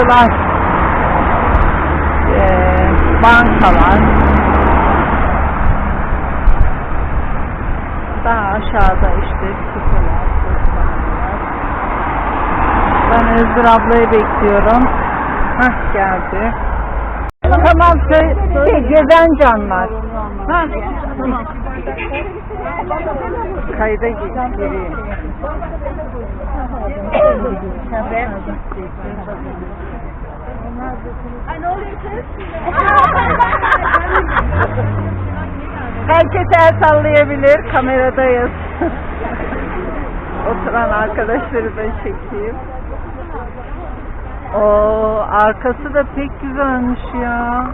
kebapçılar, eee, bankalar. Daha aşağıda işte kutular, postaneler. Ben Özgür ablayı bekliyorum. Hah geldi. Tamam şey, şey gezen canlar. Ha, tamam. Kayda gi- gireyim. Herkes el sallayabilir. Kameradayız. Oturan arkadaşları da çekeyim. Oo, arkası da pek güzelmiş ya.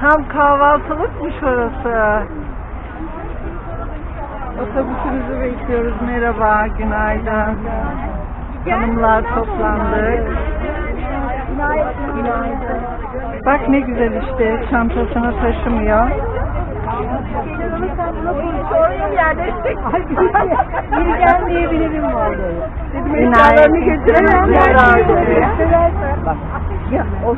Tam kahvaltılıkmış orası. Otobüsümüzü bekliyoruz. Merhaba, günaydın. Hanımlar toplandık. Bak ne güzel işte, çantasını taşımıyor. Oraya yerleştik. İyi gelmeyebilirim vallahi. Günaydın. götüremem. Bak. Ya o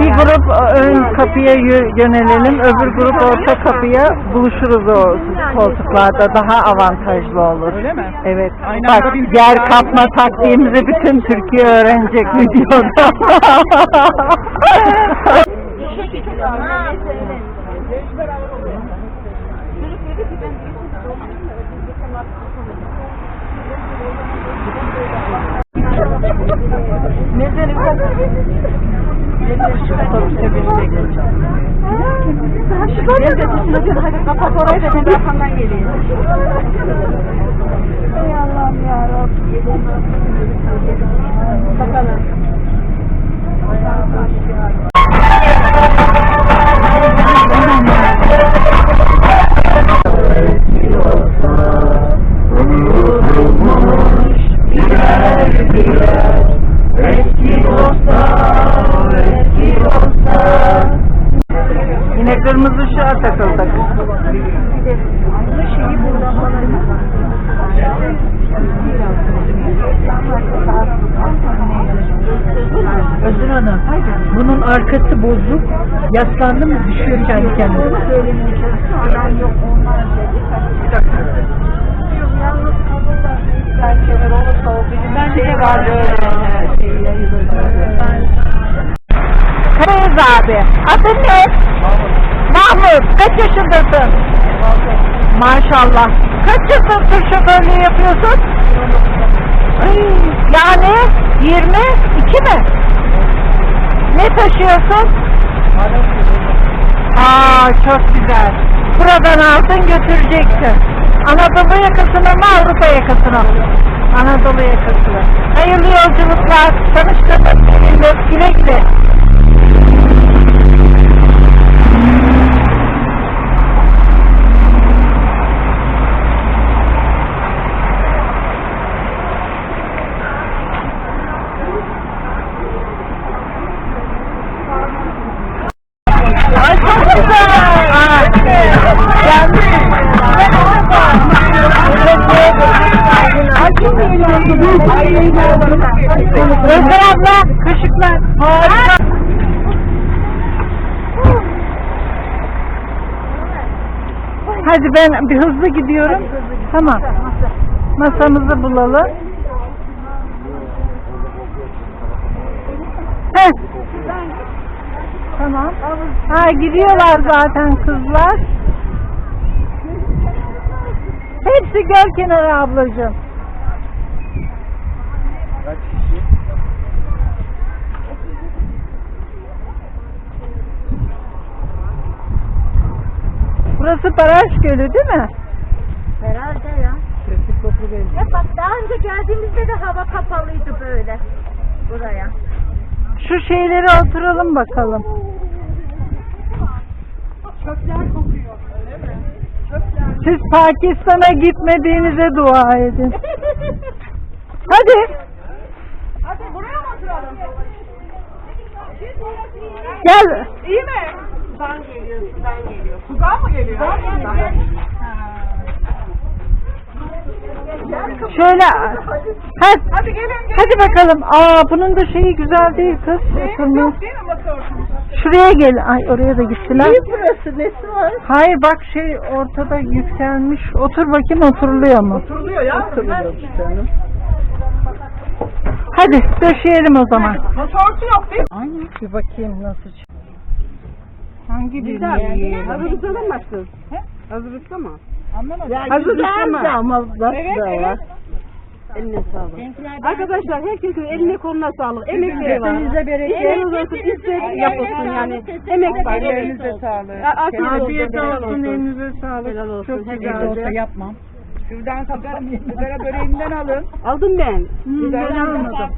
Bir grup ön kapıya yö- yönelelim, öbür grup orta kapıya buluşuruz o koltuklarda. Daha avantajlı olur. Öyle mi? Evet. Aynen. Bak yer kapma taktiğimizi bütün Türkiye öğrenecek videoda. Otobüse Kapat orayı da ben arkamdan geleyim. Ey Allah'ım yarabbim. Bakalım. Arkası bozuk. Yaslandı mı düşüyor kendi kendine. Ben yok onlar dedi. Kapıda çerçeveler olursa o bizim şey var böyle şey yayılır. Kırmızı abi. Adın ne? Mahmut. Kaç yaşındasın? Maşallah. Kaç yıldır tır şoförlüğü yapıyorsun? Ay, Yani 22 mi? Ne taşıyorsun? Aa çok güzel. Buradan aldın götüreceksin. Anadolu yakasına mı Avrupa yakasına mı? Anadolu yakasına. Hayırlı yolculuklar. Tanıştığımız seninle güle güle. Özür abla, kaşıklar. Harika. Hadi ben bir hızlı gidiyorum. Tamam. Masamızı bulalım. Heh. Tamam. Ha gidiyorlar zaten kızlar. Hepsi göl kenarı ablacığım. Burası Baraj Gölü değil mi? Herhalde ya. Ya bak daha önce geldiğimizde de hava kapalıydı böyle. Buraya. Şu şeylere oturalım bakalım. Çöpler kokuyor. Öyle mi? Çöpler. Siz Pakistan'a gitmediğinize dua edin. Hadi Hadi buraya mı oturalım? gel. İyi mi? Sudan geliyor, sudan geliyor. Sudan mı geliyor? Sudan geliyor. Şöyle hadi, Hadi gelin gelin. hadi bakalım. Aa bunun da şeyi güzel değil kız. Oturma. Yok değil mi masa örtümüz? Şuraya gel. Ay oraya da gittiler. burası nesi var? Hayır bak şey ortada yükselmiş. Otur bakayım oturuluyor mu? Oturuluyor ya. Oturuluyor canım. Hadi döşeyelim o zaman. Örtü yok değil mi? Aynen. Bir bakayım nasıl çık- Hangi birini Güzel. yiyelim? Hazır ıslamazsın. Hazır ıslama. Anlamadım. Hazır ıslama. ama Evet, evet. Eline sağlık. Arkadaşlar herkesin eline koluna sağlık. Emekleri var. Kesinize bereket. İşleriniz olsun, ister yapılsın yani. Emek var. Ellerinize sağlık. Afiyet olsun. Afiyet olsun, elinize sağlık. Çok olsun. yapmam. Şuradan sigara, sigara böreğinden alın. Aldım ben. ben almadım.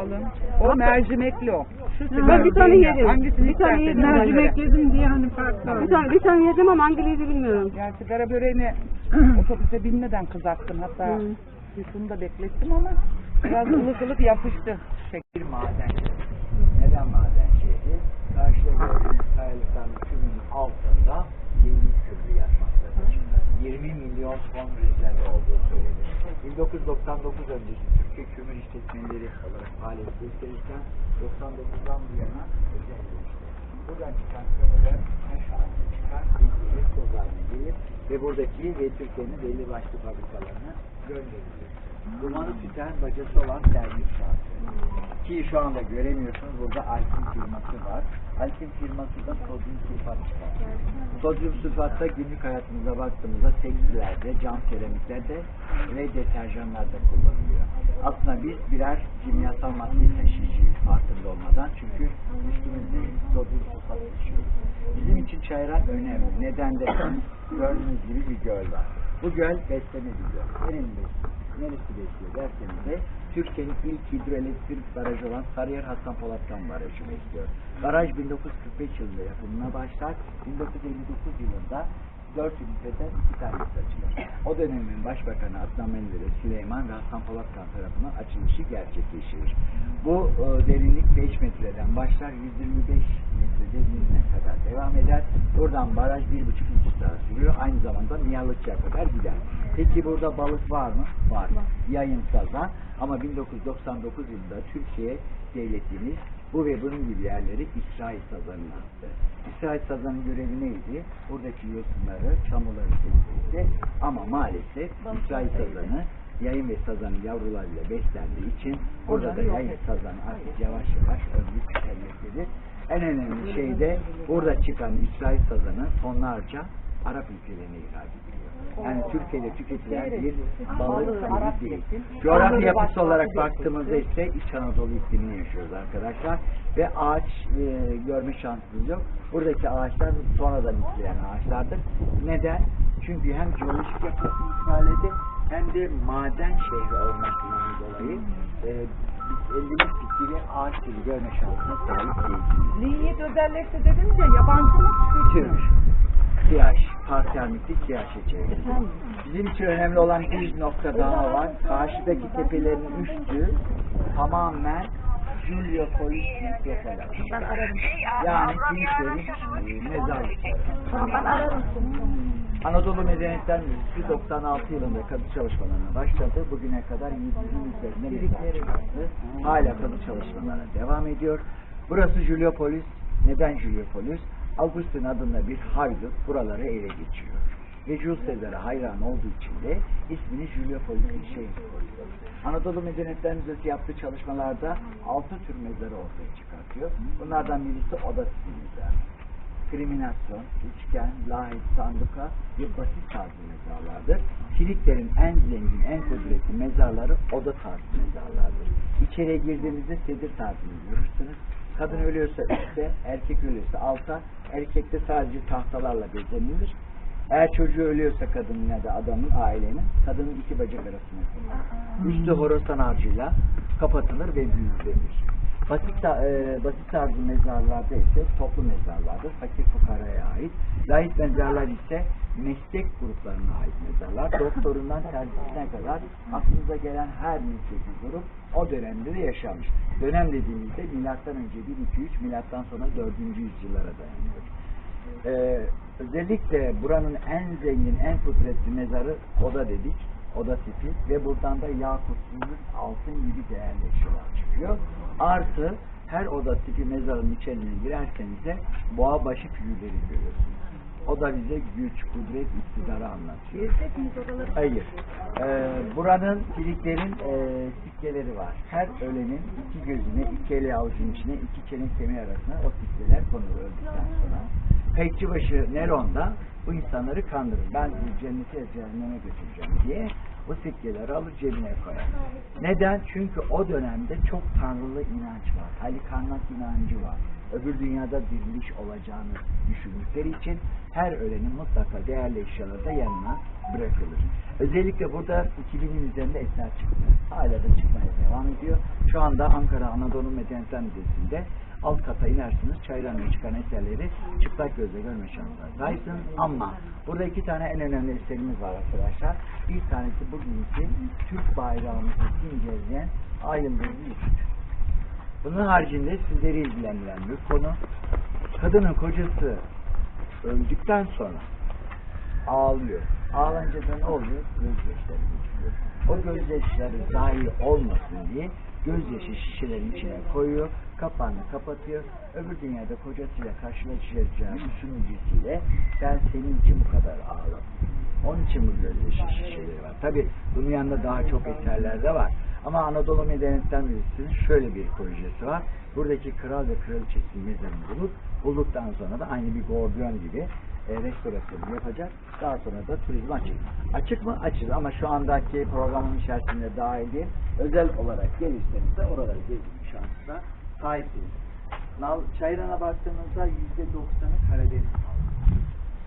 Alın. O mercimekli o. Şu Ben bir tane yedim. Hangisini Bir tane yedim. Mercimek yedim diye hani farklı. Bir tane, bir tane yedim ama hangiliydi bilmiyorum. Yani sigara böreğini otobüse binmeden kızarttım. Hatta. Yusuf'u da beklettim ama biraz ılık ılık yapıştı. Şekil maden. Neden maden şehri? Karşıda gördüğünüz kayalıkların tümünün altında yeni. 20 milyon ton rezervi olduğu söylenir. 1999 öncesi Türkiye Kömür İşletmeleri olarak faaliyet gösterirken 99'dan bu yana özelleşti. Buradan çıkan kömürler taş haline çıkar, bilgiye toz haline gelir ve buradaki ve Türkiye'nin belli başlı fabrikalarına gönderilir. Dumanı tüten bacası olan termik şartı. Ki şu anda göremiyorsunuz burada Alkin firması var. Alkin firması da sodyum sulfat çıkartıyor. Sodyum sulfat da günlük hayatımıza baktığımızda tekstillerde, cam keramiklerde ve deterjanlarda kullanılıyor. Aslında biz birer kimyasal madde taşıyıcıyız farkında olmadan. Çünkü üstümüzde sodyum sulfat taşıyoruz. Bizim için çayran önemli. Neden derseniz gördüğünüz gibi bir göl var. Bu göl besleme bir göl. Neresi besliyor? Neresi besliyor derseniz de Türkiye'nin ilk hidroelektrik barajı olan Sarıyer Hasan Polatkan Barajı besliyor. Baraj 1945 yılında yapımına başlar. 1959 yılında 4 üniteden 2 tanesi açılır. O dönemin Başbakanı Adnan Menderes, Süleyman ve Hasan Polatkan tarafından açılışı gerçekleşir. Bu e, derinlik 5 metreden başlar 125 metre derinliğine kadar devam eder. Buradan baraj 1,5 2 saat sürüyor. Aynı zamanda Miyalıkçı'ya kadar gider. Peki burada balık var mı? Var. Yayın sazan. Ama 1999 yılında Türkiye devletimiz bu ve bunun gibi yerleri İsrail sazanına attı. İsrail sazanın görevi neydi? Buradaki yosunları, çamurları temizledi. Ama maalesef İsrail sazanı yayın ve sazanın yavrularıyla beslendiği için burada da yayın sazanı artık yavaş yavaş ömrü tükenmektedir. En önemli şey de burada çıkan İsrail sazanı tonlarca Arap ülkelerine ihraç ediliyor. Yani Türkiye'de tüketilen bir balık türü değil. Coğrafya yapısı olarak baktığımızda ise İç Anadolu iklimini yaşıyoruz arkadaşlar. Ve ağaç e, görme şansımız yok. Buradaki ağaçlar sonradan isteyen ağaçlardır. Neden? Çünkü hem jeolojik yapısını ifade hem de maden şehri olmasından dolayı e, biz elimiz ve ağaç gibi görme şansına sahip değiliz. Linyet özelleşti dediniz ya yabancı mı? Partermikli siyah çiçeği. Bizim için önemli olan bir nokta daha var. Karşıdaki tepelerin üstü tamamen Julio Polis mikrofola. Yani kilitlerin e, mezarlıkları. Anadolu Medeniyetler Müzesi 96 yılında kazı çalışmalarına başladı. Bugüne kadar 100'ün üzerinde mezar çıkarttı. Hala kazı çalışmalarına devam ediyor. Burası Juliopolis. Neden Juliopolis? Augustin adında bir haydut buraları ele geçiriyor. Ve Jules Caesar'a hayran olduğu için de ismini Juliopolis'in şehri koyuyor. Anadolu Medeniyetler Müzesi yaptığı çalışmalarda altı tür mezarı ortaya çıkartıyor. Bunlardan birisi oda tipi mezar kriminasyon, üçgen, lahit, sanduka ve basit tarzı mezarlardır. Kiliklerin en zengin, en kudretli mezarları oda tarzı mezarlardır. İçeriye girdiğinizde sedir tarzını görürsünüz. Kadın ölüyorsa üstte, erkek ölüyorsa alta, erkekte sadece tahtalarla bezenilir. Eğer çocuğu ölüyorsa kadının ya da adamın, ailenin, kadının iki bacak arasına konulur. Üstü horasan harcıyla kapatılır ve büyütülür. Basit, e, basit tarzı mezarlarda ise toplu mezarlardır. Fakir fukaraya ait. Zahit mezarlar ise meslek gruplarına ait mezarlar. Doktorundan tercihine kadar aklınıza gelen her mesleki grup o dönemde de yaşamış. Dönem dediğimizde milattan önce 1-2-3, milattan sonra 4. yüzyıllara dayanıyor. Ee, özellikle buranın en zengin, en kudretli mezarı Oda dedik. Oda tipi ve buradan da yakut, altın gibi değerli eşyalar çıkıyor. Artı her oda tipi mezarın içerisine girerseniz de boğa başı figürleri görüyorsunuz. O da bize güç, kudret, iktidarı anlatıyor. Hayır. Ee, buranın kiliklerin e, sikkeleri var. Her ölenin iki gözüne, iki eli avucunun içine, iki çelik kemiği arasına o sikkeler konur öldükten sonra. Kayıkçıbaşı Neron da bu insanları kandırır. Ben cennete ya cehenneme götüreceğim diye o sikkeleri alır cebine koyar. Neden? Çünkü o dönemde çok tanrılı inanç var. Halikarnat inancı var. Öbür dünyada diriliş olacağını düşündükleri için her ölenin mutlaka değerli eşyaları da yanına bırakılır. Özellikle burada 2000'in üzerinde eser çıktı. Hala da çıkmaya devam ediyor. Şu anda Ankara Anadolu Medeniyetler Müzesi'nde alt kata inersiniz. Çayran'da çıkan eserleri çıplak gözle görme şansına sahipsiniz. Ama burada iki tane en önemli eserimiz var arkadaşlar. Bir tanesi bugünkü Türk bayrağımızı simgeleyen ay yıldızlı yüzük. Bunun haricinde sizleri ilgilendiren bir konu. Kadının kocası öldükten sonra ağlıyor. Ağlanınca da ne oluyor? Gözyaşları dökülüyor. O gözyaşları zayi olmasın diye gözyaşı şişelerin içine koyuyor, kapağını kapatıyor. Öbür dünyada kocasıyla karşılaşacağı düşüncesiyle ben senin için bu kadar ağladım. Onun için bu gözyaşı şişeleri var. Tabi bunun yanında daha çok eserler de var. Ama Anadolu Medeniyetler Müzesi'nin şöyle bir projesi var. Buradaki kral ve kraliçesinin mezarını bulup bulduktan sonra da aynı bir gordiyon gibi e, restorasyonu yapacak. Daha sonra da turizm açık. Açık mı? Açık ama şu andaki programın içerisinde dahil değil. Özel olarak gelirseniz de oraları gezme şansına sahipsiniz. Nal, Çayran'a baktığınızda yüzde doksanı Karadeniz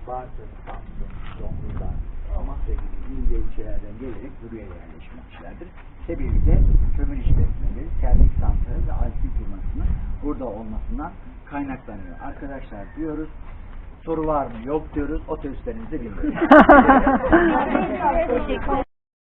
Bartın, Samsun, Zonguldak, Amasya gibi il ve ilçelerden gelerek buraya yerleşmişlerdir. Sebebi de kömür işletmeleri, termik santrali ve alfi firmasının burada olmasından kaynaklanıyor. Arkadaşlar diyoruz, soru var mı yok diyoruz, otobüslerinizi bilmiyoruz. Teşekkür